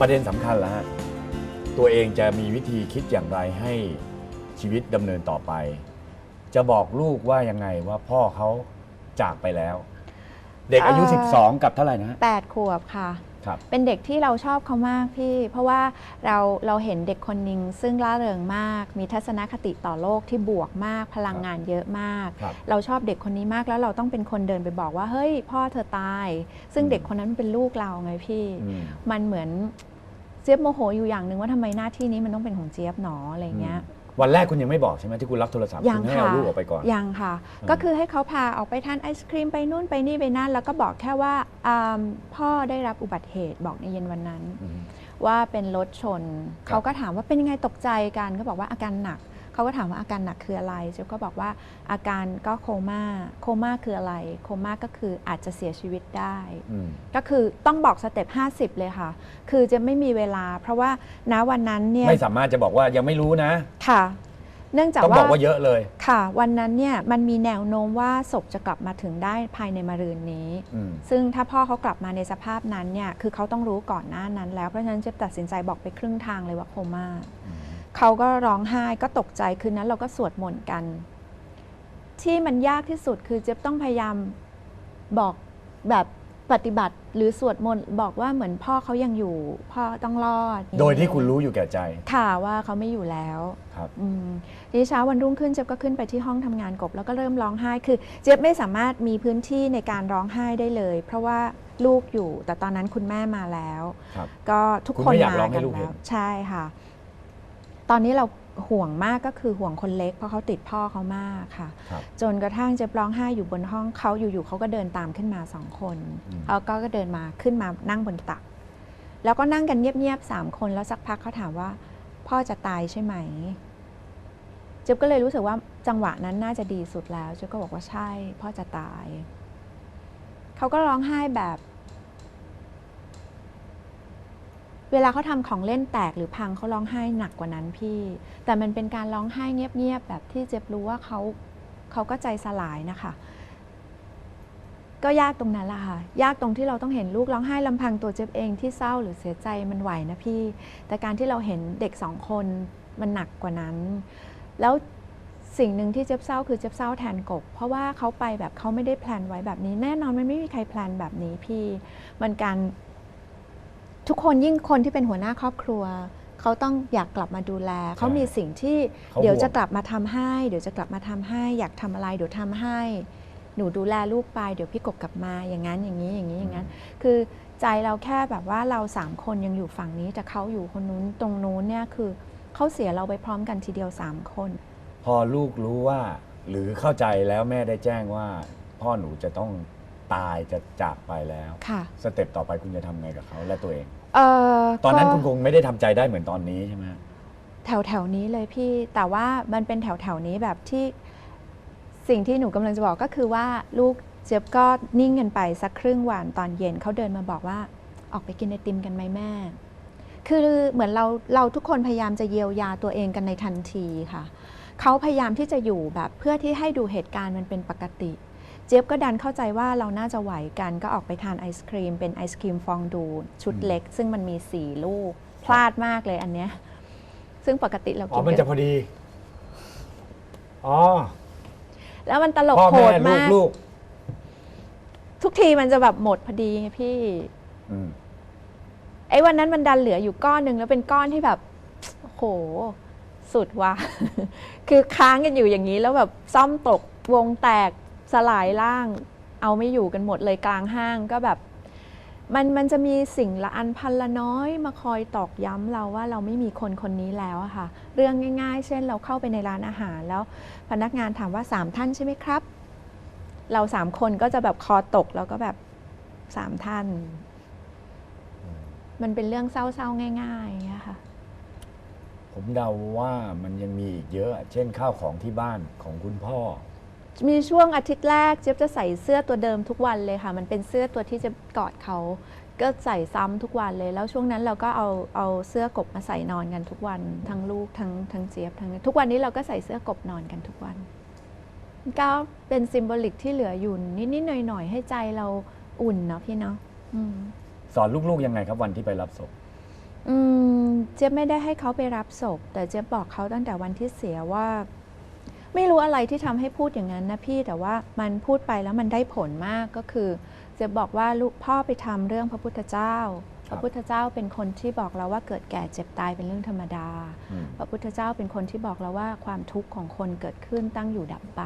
ประเด็นสำคัญแล้วฮะตัวเองจะมีวิธีคิดอย่างไรให้ชีวิตดำเนินต่อไป จะบอกลูกว่ายังไงว่าพ่อเขาจากไปแล้ว เด็กอายุ เอ่อ 12 กับเท่าไหร่นะฮะ 8 ขวบค่ะ ครับเป็นเด็กที่เราชอบเขามากพี่ เพราะว่าเราเราเห็นเด็กคนหนึ่งซึ่งร่าเริงมาก มีทัศนคติต่อโลกที่บวกมาก พลังงานเยอะมาก ครับเราชอบเด็กคนนี้มากแล้วเราต้องเป็นคนเดินไปบอกว่าเฮ้ย พ่อเธอตาย ซึ่งอืมเด็กคนนั้นเป็นลูกเราไงพี่ อืม มันเหมือนเจี๊ยบโมโหอยู่อย่างหนึ่งว่าทำไมหน้าที่นี้มันต้องเป็นของเจี๊ยบหนออะไรเงี้ย วันแรกคุณยังไม่บอกใช่ไหมที่คุณรับโทรศัพท์ยังคุณให้ค่ะเอาลูกออกไปก่อน ยังค่ะอืมก็คือให้เขาพาออกไปทานไอศครีมไปนู่นไปนี่ไปนั่น แล้วก็บอกแค่ว่าอ่าพ่อได้รับอุบัติเหตุบอกในเย็นวันนั้นอืมว่าเป็นรถชน ครับ เขาก็ถามว่าเป็นยังไงตกใจกันก็บอกว่าอาการหนัก เขาก็ถามว่าอาการหนักคืออะไรเจ๊ก็บอกว่าอาการก็โคม่าโคม่าคืออะไร โคม่าก็คืออาจจะเสียชีวิตได้อืมก็คือต้องบอกสเต็ป50 เลยค่ะ คือจะไม่มีเวลา เพราะว่าณวันนั้นเนี่ยไม่สามารถจะบอกว่ายังไม่รู้นะ ค่ะ เนื่องจากต้องว่าบอกว่าเยอะเลย ค่ะ วันนั้นเนี่ยมันมีแนวโน้มว่าศพจะกลับมาถึงได้ภายในมะรืนนี้อืมซึ่งถ้าพ่อเขากลับมาในสภาพนั้นเนี่ยคือเขาต้องรู้ก่อนหน้านั้น แล้วเพราะฉะนั้นเจะตัดสินใจบอกไปครึ่งทางเลยว่าโคม่าอืม เขาก็ร้องไห้ก็ตกใจคืนนั้นเราก็สวดมนต์กัน ที่มันยากที่สุดคือเจ๊ยบต้องพยายามบอกแบบปฏิบัติหรือสวดมนต์บอกว่าเหมือนพ่อเขายังอยู่ พ่อต้องรอดโดยที่คุณรู้อยู่แก่ใจ ค่ะว่าเขาไม่อยู่แล้วครับอืมทีนี้เช้าวันรุ่งขึ้นเจ๊ยบก็ขึ้นไปที่ห้องทำงานกบ แล้วก็เริ่มร้องไห้คือเจ๊ยบไม่สามารถมีพื้นที่ในการร้องไห้ได้เลย เพราะว่าลูกอยู่แต่ตอนนั้นคุณแม่มาแล้ว ครับ ก็ทุกคุณคนไม่อยากมาร้องให้กันลูกเห็แล้นวใช่ค่ะ ตอนนี้เราห่วงมากก็คือห่วงคนเล็กเพราะเขาติดพ่อเขามากค่ะ ครับ จนกระทั่งเจะร้องไห้อยู่บนห้องเขาอยู่ๆเขาก็เดินตามขึ้นมาสองคนอืมแล้วก็ก็เดินมาขึ้นมานั่งบนตัก แล้วก็นั่งกันเงียบๆสามคนแล้วสักพักเขาถามว่า พ่อจะตายใช่ไหมเจ๊ยบก็เลยรู้สึกว่าจังหวะนั้นน่าจะดีสุดแล้วเจ๊ยบก็บอกว่าใช่ พ่อจะตาย เขาก็ร้องไห้แบบ เวลาเขาทำของเล่นแตกหรือพังเขาร้องไห้หนักกว่านั้นพี่ แต่มันเป็นการร้องไห้เงียบๆแบบที่เจ็บรู้ว่าเขาเขาก็ใจสลายนะคะ ก็ยากตรงนั้นแหละค่ะ ยากตรงที่เราต้องเห็นลูกร้องไห้ลำพังตัวเจ็บเองที่เศร้าหรือเสียใจมันไหวนะพี่ แต่การที่เราเห็นเด็กสองคนมันหนักกว่านั้น แล้วสิ่งหนึ่งที่เจ็บเศร้าคือเจ็บเศร้าแทนกบ เพราะว่าเขาไปแบบเขาไม่ได้แพลนไว้แบบนี้ แน่นอนมันไม่มีใครแพลนแบบนี้พี่ มันการ ทุกคนยิ่งคนที่เป็นหัวหน้าครอบครัว เขาต้องอยากกลับมาดูแล เขามีสิ่งที่เขาเดี๋ยวจะห่วงกลับมาทำให้ เดี๋ยวจะกลับมาทำให้ อยากทำอะไรเดี๋ยวทำให้ หนูดูแลลูกไป เดี๋ยวพี่กบกลับมาอย่างนั้นอย่างนี้อย่างนี้อย่างนั้น คือใจเราแค่แบบว่าเราสามคนยังอยู่ฝั่งนี้แต่เขาอยู่คนนู้นตรงนู้นเนี่ยคือเขาเสียเราไปพร้อมกันทีเดียวสามคน พอลูกรู้ว่า หรือเข้าใจแล้วแม่ได้แจ้งว่า พ่อหนูจะต้องตายจะจากไปแล้วค่ะสเต็ปต่อไปคุณจะทำไงกับเขาและตัวเอง เอ่อตอนนั้นก็คุณคงไม่ได้ทำใจได้เหมือนตอนนี้ใช่ไหมแถวแถวๆนี้เลยพี่แต่ว่ามันเป็นแถวแถวๆนี้แบบที่สิ่งที่หนูกำลังจะบอกก็คือว่าลูกเจี๊ยบก็นิ่งกันไปสักครึ่งวันตอนเย็นเขาเดินมาบอกว่าออกไปกินไอติมกันไหมแม่ คือเหมือนเราเราทุกคนพยายามจะเยียวยาตัวเองกันในทันทีค่ะเขาพยายามที่จะอยู่แบบเพื่อที่ให้ดูเหตุการณ์มันเป็นปกติ เจี๊ยบก็ดันเข้าใจว่าเราน่าจะไหวกันก็ออกไปทานไอศครีม เป็นไอศครีมฟองดูชุดเล็ก ซึ่งมันมีสี่ลูก พลาดมากเลยอันเนี้ยซึ่งปกติเราอ๋กิอนมันกัจะนพอดี อ๋อ แล้วมันตลกพ่อโหแม่ดลูกมากลูกทุกทีมันจะแบบหมดพอดีไงพี่อืมไอ้วันนั้นมันดันเหลืออยู่ก้อนหนึ่งแล้วเป็นก้อนที่แบบโอ้โหสุดว่ะ คือค้างกันอยู่อย่างนี้แล้วแบบซ่อมตกวงแตก สลายล่างเอาไม่อยู่กันหมดเลยกลางห้างก็แบบมันมันจะมีสิ่งละอันพันละน้อยมาคอยตอกย้ำเราว่าเราไม่มีคนคนนี้แล้วอะค่ะ เรื่องง่ายๆ เช่นเราเข้าไปในร้านอาหารแล้วพนักงานถามว่าสามท่านใช่ไหมครับ เราสามคนก็จะแบบคอตกแล้วก็แบบสามท่าน มันเป็นเรื่องเศร้าๆง่ายๆอย่างเงี้ยค่ะผมเดาว่ามันยังมีอีกเยอะ เช่นข้าวของที่บ้านของคุณพ่อ มีช่วงอาทิตย์แรกเจี๊ยบจะใส่เสื้อตัวเดิมทุกวันเลยค่ะ มันเป็นเสื้อตัวที่จะกอดเขา ก็ใส่ซ้ำทุกวันเลย แล้วช่วงนั้นเราก็เอาเอาเสื้อกบมาใส่นอนกันทุกวันทั้งลูกทั้งทั้งเจี๊ยบทั้งทุกวันนี้เราก็ใส่เสื้อกบนอนกันทุกวัน ก็เป็นซิมโบลิกที่เหลืออยู่นิดๆหน่อยๆให้ใจเราอุ่นเนาะพี่เนาะอืมสอนลูกๆยังไงครับวันที่ไปรับศพอืมเจ๊ยบไม่ได้ให้เขาไปรับศพ แต่เจ๊ยบบอกเขาตั้งแต่วันที่เสียว่า ไม่รู้อะไรที่ทำให้พูดอย่างนั้นนะพี่แต่ว่ามันพูดไปแล้วมันได้ผลมากก็คือเจะบอกว่าลูกพ่อไปทำเรื่องพระพุทธเจ้าคพรับระพุทธเจ้าเป็นคนที่บอกเราว่าเกิดแก่เจ็บตายเป็นเรื่องธรรมดาอืมพระพุทธเจ้าเป็นคนที่บอกเราว่าความทุกข์ของคนเกิดขึ้นตั้งอยู่ดับไป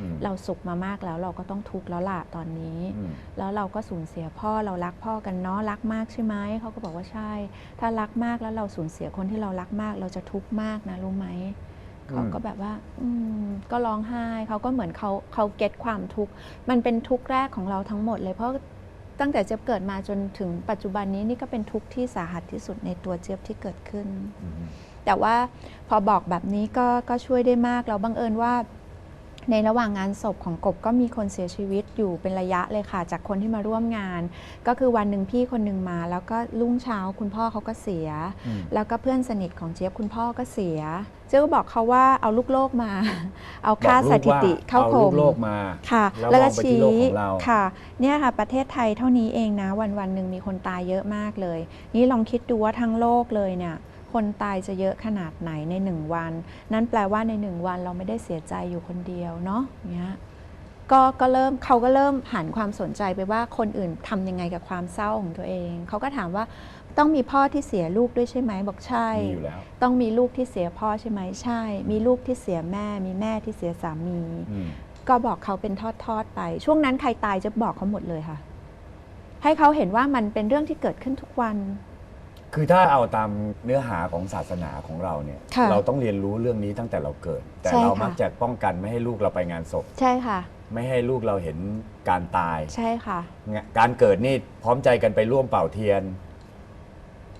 อืมเราสุขมามากแล้วเราก็ต้องทุกข์แล้วล่ะตอนนี้อืมแล้วเราก็สูญเสียพ่อเรารักพ่อกันเนาะรักมากใช่ไหมเขาก็บอกว่าใช่ ถ้ารักมากแล้วเราสูญเสียคนที่เรารักมาก เราจะทุกข์มากนะรู้ไหม เขาก็แบบว่าอืมก็ร้องไห้เขาก็เหมือนเขาเขาเก็ตความทุกข์มันเป็นทุกข์แรกของเราทั้งหมดเลยเพราะตั้งแต่เจี๊ยบเกิดมาจนถึงปัจจุบันนี้นี่ก็เป็นทุกข์ที่สาหัสที่สุดในตัวเจี๊ยบที่เกิดขึ้นอืมแต่ว่าพอบอกแบบนี้ก็ก็ช่วยได้มากเราบังเอิญว่า ในระหว่างงานศพของกบก็มีคนเสียชีวิตอยู่เป็นระยะเลยค่ะ จากคนที่มาร่วมงาน ก็คือวันหนึ่งพี่คนหนึ่งมา แล้วก็รุ่งเช้าคุณพ่อเขาก็เสียอืมแล้วก็เพื่อนสนิทของเจี๊ยบคุณพ่อก็เสีย เจ๊ยบก็บอกเขาว่าเอาลูกโลกมา เอาค่าบอกลูสกถิว่าติเข้าเอาโคลูมกโลกมาค่ะ แล้วแล้วก็มองไปที่ชี้โลกของเราค่ะเนี่ยค่ะ ประเทศไทยเท่านี้เองนะวันวันๆหนึ่งมีคนตายเยอะมากเลย นี่ลองคิดดูว่าทั้งโลกเลยเนี่ย คนตายจะเยอะขนาดไหนในหนึ่งวัน นั่นแปลว่าในหนึ่งวันเราไม่ได้เสียใจอยู่คนเดียวเนาะเนี้ยก็ก็เริ่มเขาก็เริ่มหันความสนใจไปว่าคนอื่นทำยังไงกับความเศร้าของตัวเอง เขาก็ถามว่าต้องมีพ่อที่เสียลูกด้วยใช่ไหมบอกใช่มีอยู่แล้วต้องมีลูกที่เสียพ่อใช่ไหมใช่ มีลูกที่เสียแม่ มีแม่ที่เสียสามีอืมก็บอกเขาเป็นทอดๆไป ช่วงนั้นใครตายจะบอกเขาหมดเลยค่ะ ให้เขาเห็นว่ามันเป็นเรื่องที่เกิดขึ้นทุกวัน คือถ้าเอาตามเนื้อหาของศาสนาของเราเนี่ย ค่ะเราต้องเรียนรู้เรื่องนี้ตั้งแต่เราเกิด แต่ใช่เราค่ะ มักจะป้องกันไม่ให้ลูกเราไปงานศพ ใช่ค่ะ ไม่ให้ลูกเราเห็นการตายใช่ค่ะ งะการเกิดนี่พร้อมใจกันไปร่วมเป่าเทียน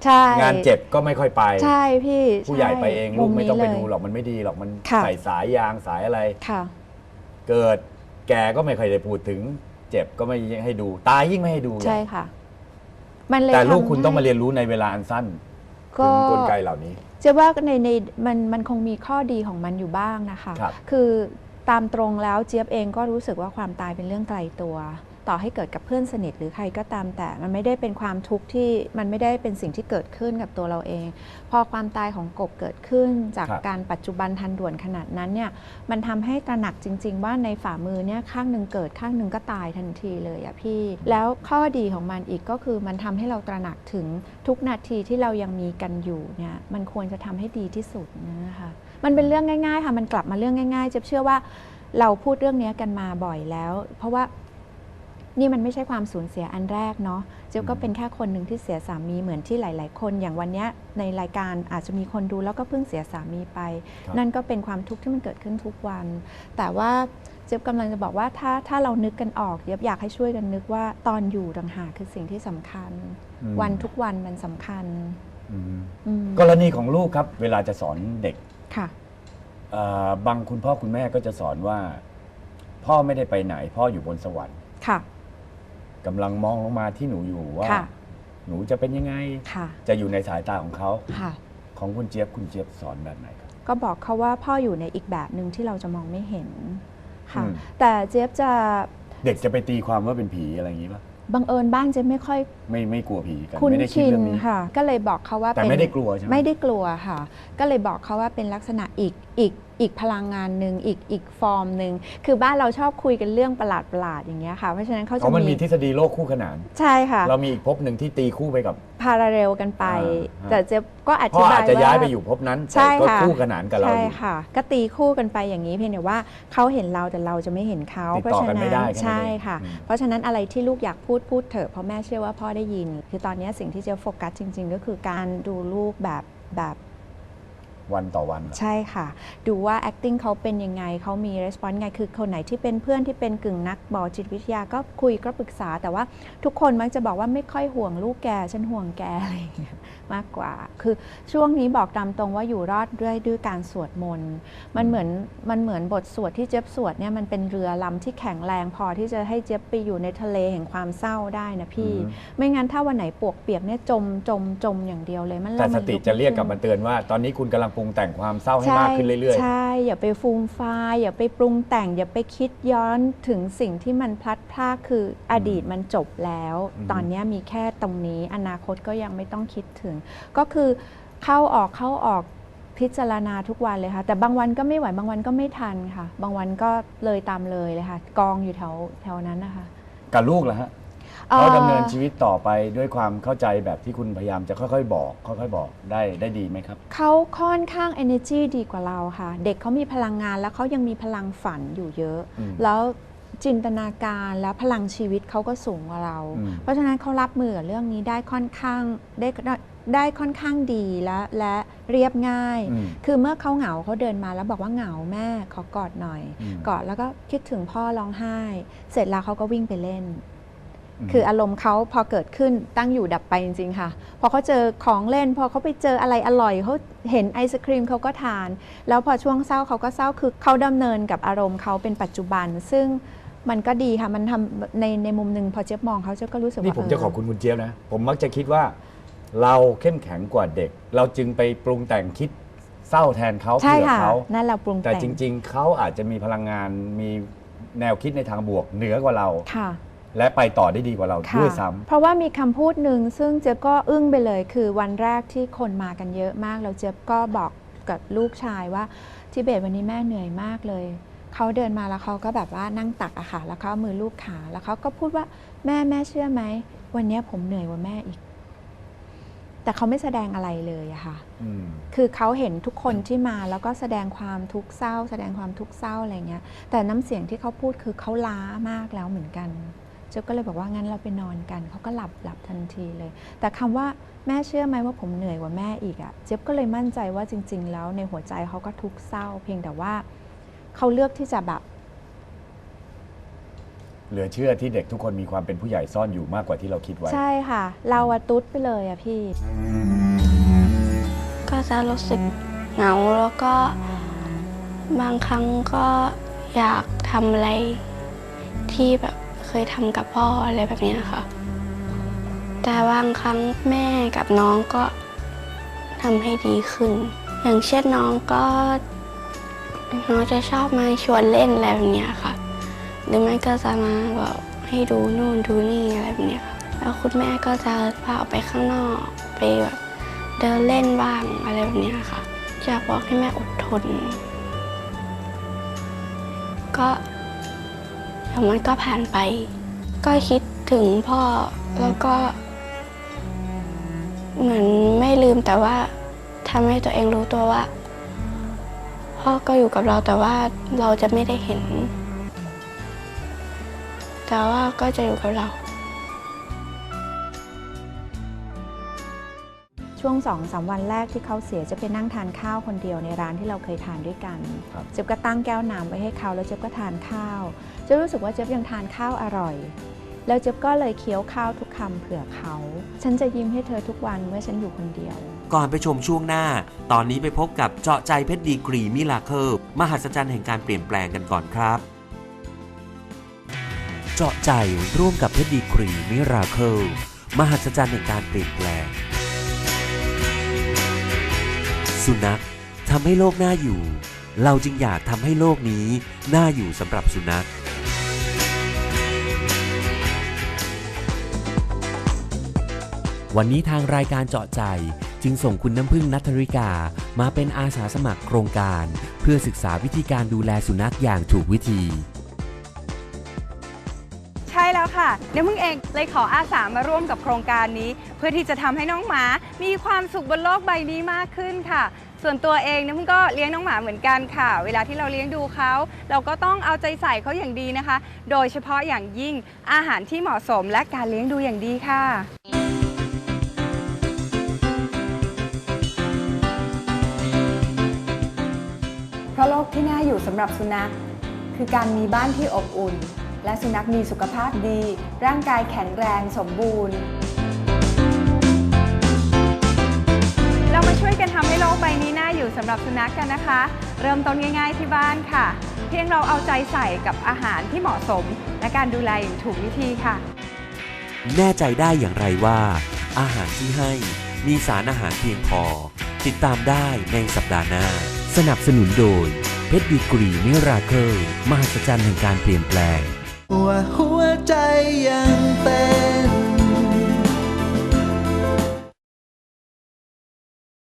ใช่งานเจ็บก็ไม่ค่อยไป ใช่พี่ผู้ใหญ่ไปเองลูกไม่ต้องไปมุดูนี้หรอกมันไม่ดีหรอกมันค่ะ ใส่สายยางสายอะไร ค่ะ เกิดแก่ก็ไม่ค่อยได้พูดถึง เจ็บก็ไม่ให้ดู ตายยิ่งไม่ให้ดูเลยใช่ค่ะ มันเลยแต่ลูกทำคุณต้องมาให้เรียนรู้ในเวลาอันสั้นก็ ถึงกลไกเหล่านี้ เจะว่าในในมันมันคงมีข้อดีของมันอยู่บ้างนะคะครับคือตามตรงแล้วเจี๊ยบเองก็รู้สึกว่าความตายเป็นเรื่องไกลตัว ต่อให้เกิดกับเพื่อนสนิทหรือใครก็ตามแต่ มันไม่ได้เป็นความทุกข์ที่มันไม่ได้เป็นสิ่งที่เกิดขึ้นกับตัวเราเอง พอความตายของกบเกิดขึ้นจากครับการปัจจุบันทันด่วนขนาดนั้นเนี่ยมันทำให้ตระหนักจริง ๆ ว่าในฝ่ามือเนี่ยข้างหนึ่งเกิดข้างหนึ่งก็ตายทันทีเลยอะพี่ แล้วข้อดีของมันอีกก็คือมันทำให้เราตระหนักถึงทุกนาทีที่เรายังมีกันอยู่เนี่ยมันควรจะทำให้ดีที่สุดนะคะมันเป็นเรื่องง่าย ๆ ค่ะ มันกลับมาเรื่องง่ายๆเจ๊บเชื่อว่าเราพูดเรื่องนี้กันมาบ่อยแล้ว เพราะว่า นี่มันไม่ใช่ความสูญเสียอันแรกเนาะเจ๊บก็เป็นแค่คนหนึ่งที่เสียสามีเหมือนที่หลาย ๆ คน อย่างวันเนี้ยในรายการอาจจะมีคนดูแล้วก็เพิ่งเสียสามีไปครับนั่นก็เป็นความทุกข์ที่มันเกิดขึ้นทุกวัน แต่ว่าเจ๊บกำลังจะบอกว่าถ้าถ้าเรานึกกันออกเจ๊บอยากให้ช่วยกันนึกว่าตอนอยู่ต่างหากคือสิ่งที่สำคัญอืมวันทุกวันมันสำคัญอืมอืมกรณีของลูกครับ เวลาจะสอนเด็กค่ะเอ่อบางคุณพ่อคุณแม่ก็จะสอนว่า พ่อไม่ได้ไปไหน พ่ออยู่บนสวรรค์ค่ะ กำลังมองลงมาที่หนูอยู่ว่า ค่ะ หนูจะเป็นยังไง ค่ะ จะอยู่ในสายตาของเขา ค่ะ ของคุณเจี๊ยบคุณเจี๊ยบสอนแบบไหนครับ ก็บอกเขาว่าพ่ออยู่ในอีกแบบหนึ่งที่เราจะมองไม่เห็น ค่ะ อืม แต่เจี๊ยบจะเด็กจะไปตีความว่าเป็นผีอะไรอย่างนี้ป่ะบังเอิญบ้างเจี๊ยบไม่ค่อยไม่ไม่กลัวผีกันคุ้นไม่ได้คิดชินเรื่องนี้ ค่ะ ก็เลยบอกเขาว่าแต่เป็นไม่ได้กลัวใช่ไหม ไม่ได้กลัวค่ะ ก็เลยบอกเขาว่าเป็นลักษณะอีกอีก อีกพลังงานหนึ่งอีกอีกฟอร์มหนึ่งคือบ้านเราชอบคุยกันเรื่องประหลาดประหลาดๆอย่างเงี้ยค่ะเพราะฉะนั้นเขาเพจะราะมันมีมีทฤษฎีโลกคู่ขนาน ใช่ค่ะ เรามีอีกภพหนึ่งที่ตีคู่ไปกับพาราเรลกันไปอ่าแต่เจี๊ยบก็อพ่ธิอบาอายจจะว่าย้ายไปอยู่ภพนั้นใช่แต่ก็ค่ะคู่ขนานกับเราใช่อยู่ค่ะ ก็ตีคู่กันไปอย่างนี้เพียงแต่ว่าเขาเห็นเราแต่เราจะไม่เห็นเขาติดเพราะต่อฉะกันนั้ไม่นได้แค่นั้นเองใช่ค่ะอืมเพราะฉะนั้นอะไรที่ลูกอยากพูดพูดเถอะเพราะแม่เชื่อว่าพ่อได้ยิน คือตอนนี้สิ่งที่เจะโฟกัสจริง ๆ ก็คือการดูลูกแบบแบบ วันต่อวันเหรอ ใช่ค่ะ ดูว่า acting เขาเป็นยังไงเขามี response ไงคือคนไหนที่เป็นเพื่อนที่เป็นกึ่งนักบอจิตวิทยาก็คุยก็ปรึกษา แต่ว่าทุกคนมักจะบอกว่าไม่ค่อยห่วงลูกแกฉันห่วงแกอะไรอย่างเงี้ยมากกว่า คือช่วงนี้บอกตามตรงว่าอยู่รอดด้วยด้วยการสวดมนต์มันเหมือนมันเหมือนบทสวดที่เจี๊ยบสวดเนี่ยมันเป็นเรือลำที่แข็งแรงพอที่จะให้เจี๊ยบไปอยู่ในทะเลแห่งความเศร้าได้นะพี่ อืมไม่งั้นถ้าวันไหนปวกเปียกเนี่ยจมจมจมอย่างเดียวเลยมันแต่ล้วสมันติลุจะเรียกกลับขึ้มาเตือนว่า ตอนนี้คุณกำลังปรุงแต่งความเศร้าให้มากขึ้นเรื่อยใช่ อย่าไปฟูมฟายอย่าไปปรุงแต่ง อย่าไปคิดย้อนถึงสิ่งที่มันพลัดพรากคืออดีตมันจบแล้วอืมตอนนี้มีแค่ตรงนี้อนาคตก็ยังไม่ต้องคิดถึง ก็คือเข้าออกเข้าออกพิจารณาทุกวันเลยค่ะ แต่บางวันก็ไม่ไหวบางวันก็ไม่ทันค่ะ บางวันก็เลยตามเลยเลยค่ะ กองอยู่แถวแถวนั้นนะคะๆกับลูกล่ะฮะอ่อ เขาดำเนินชีวิตต่อไปด้วยความเข้าใจแบบที่คุณพยายามจะค่อยๆ บอก ค่อยๆ บอกได้ได้ดีไหมครับ เขาค่อนข้าง energy ดีกว่าเราค่ะ เด็กเขามีพลังงานแล้วเขายังมีพลังฝันอยู่เยอะ อืมแล้วจินตนาการและพลังชีวิตเขาก็สูงกว่าเรา อืม เพราะฉะนั้นเขารับมือกับเรื่องนี้ได้ค่อนข้างได้ได้ค่อนข้างดีและและเรียบง่าย อืม คือเมื่อเขาเหงาเขาเดินมาแล้วบอกว่าเหงาแม่ขอกอดหน่อย อืม กอดแล้วก็คิดถึงพ่อร้องไห้ เสร็จแล้วเขาก็วิ่งไปเล่นม คืออารมณ์เขาพอเกิดขึ้นตั้งอยู่ดับไปจริงๆค่ะ พอเขาเจอของเล่น พอเขาไปเจออะไรอร่อยเขาเห็นไอศครีมเขาก็ทาน แล้วพอช่วงเศร้าเขาก็เศร้าคือเขาดำเนินกับอารมณ์เขาเป็นปัจจุบัน ซึ่งมันก็ดีค่ะมันทำในในมุมหนึ่งพอเจ๊ยบมองเขาเจ๊ยบก็รู้สึกว่านี่ผมเจะขอบคุณคุณเจี๊ยบนะผมมักจะคิดว่า เราเข้มแข็งกว่าเด็ก เราจึงไปปรุงแต่งคิดเศร้าแทนเขาใช่เผื่อค่ะเขานั่นเราปรุงแต่แต่งจริง ๆเขาอาจจะมีพลังงานมีแนวคิดในทางบวกเหนือกว่าเราค่ะ และไปต่อได้ดีกว่าเราค่ะด้วยซ้ำ เพราะว่ามีคำพูดหนึ่งซึ่งเจ๊ยบก็อึ้งไปเลย คือวันแรกที่คนมากันเยอะมากแล้วเจ๊ยบก็บอกกับลูกชายว่าทิเบตวันนี้แม่เหนื่อยมากเลย เขาเดินมาแล้วเขาก็แบบว่านั่งตักอะค่ะแล้วเขาเอามือลูบขาแล้วเขาก็พูดว่าแม่แม่เชื่อไหมวันนี้ผมเหนื่อยกว่าแม่อีก แต่เขาไม่แสดงอะไรเลยอะค่ะ อืม คือเขาเห็นทุกคนที่มาแล้วก็แสดงความทุกข์เศร้า แสดงความทุกข์เศร้าอะไรเงี้ย แต่น้ำเสียงที่เขาพูดคือเขาล้ามากแล้วเหมือนกัน เจ๊ยบก็เลยบอกว่างั้นเราไปนอนกันเขาก็หลับหลับทันทีเลย แต่คำว่าแม่เชื่อไหมว่าผมเหนื่อยกว่าแม่อีกอะเจ๊ยบก็เลยมั่นใจว่าจริง ๆ แล้วในหัวใจเขาก็ทุกข์เศร้า เพียงแต่ว่าเขาเลือกที่จะแบบเหลือเชื่อที่เด็กทุกคนมีความเป็นผู้ใหญ่ซ่อนอยู่มากกว่าที่เราคิดไว้ ใช่ค่ะ เราอะตุ๊ดไปเลยอะพี่ ก็จะรู้สึกเหงาแล้วก็บางครั้งก็อยากทำอะไรที่แบบ เคยทำกับพ่ออะไรแบบนี้ค่ะ แต่บางครั้งแม่กับน้องก็ทำให้ดีขึ้น อย่างเช่นน้องก็น้องจะชอบมาชวนเล่นอะไรแบบนี้ค่ะ หรือไม่ก็จะมาแบบให้ดูนู่นดูนี่อะไรแบบนี้ค่ะ แล้วคุณแม่ก็จะพาออกไปข้างนอกไปแบบเดินเล่นบ้างอะไรแบบนี้ค่ะอยากบอกให้แม่อดทน ก็ เดี๋ยวมันก็ผ่านไป ก็คิดถึงพ่อแล้วก็ เหมือนไม่ลืมแต่ว่าทำให้ตัวเองรู้ตัวว่า พ่อก็อยู่กับเราแต่ว่าเราจะไม่ได้เห็น แต่ว่าก็จะอยู่กับเรา ช่วงสองสามวันแรกที่เขาเสียจะไปนั่งทานข้าวคนเดียวในร้านที่เราเคยทานด้วยกันครับเจ๊ยบก็ตั้งแก้วน้ำไว้ให้เขาแล้วเจ๊ยบก็ทานข้าวเจ๊ยบรู้สึกว่าเจ๊ยบยังทานข้าวอร่อย แล้วเจ๊ยบก็เลยเคี้ยวข้าวทุกคำเผื่อเขา ฉันจะยิ้มให้เธอทุกวันเมื่อฉันอยู่คนเดียว ก่อนไปชมช่วงหน้า ตอนนี้ไปพบกับเจาะใจเพชรดีกรีมิลาเคิลมหัศจรรย์แห่งการเปลี่ยนแปลงกันก่อนครับ เจาะใจร่วมกับเพชรดีกรีมิราเคิลมหัศจรรย์แห่งการเปลี่ยนแปลง สุนัขทำให้โลกน่าอยู่ เราจึงอยากทำให้โลกนี้น่าอยู่สำหรับสุนัขวันนี้ทางรายการเจาะใจจึงส่งคุณน้ำพึ่งนัทริกามาเป็นอาสาสมัครโครงการ เพื่อศึกษาวิธีการดูแลสุนัขอย่างถูกวิธี ช่แล้วค่ะน้ำพึ่งเองเลยขออาสามาร่วมกับโครงการนี้ เพื่อที่จะทำให้น้องหมา มีความสุขบนโลกใบนี้มากขึ้นค่ะ ส่วนตัวเองเน้ำพึ่งก็เลี้ยงน้องหมาเหมือนกันค่ะ เวลาที่เราเลี้ยงดูเขา เราก็ต้องเอาใจใส่เขาอย่างดีนะคะ โดยเฉพาะอย่างยิ่งอาหารที่เหมาะสมและการเลี้ยงดูอย่างดีค่ะเพราะโลกที่น่าอยู่สำหรับสุนัขคือการมีบ้านที่อบอุ่น และสุนัขมีสุขภาพดี ร่างกายแข็งแรงสมบูรณ์ เรามาช่วยกันทำให้โลกใบนี้น่าอยู่สำหรับสุนัขกันนะคะ เริ่มต้นง่ายๆที่บ้านค่ะ เพียงเราเอาใจใส่กับอาหารที่เหมาะสม และการดูแลอย่างถูกวิธีค่ะ แน่ใจได้อย่างไรว่า อาหารที่ให้มีสารอาหารเพียงพอ ติดตามได้ในสัปดาห์หน้า สนับสนุนโดยเพชรดีกรีมิราเคิลมหัศจรรย์แห่งการเปลี่ยนแปลง ว่าหัวใจยังเต้น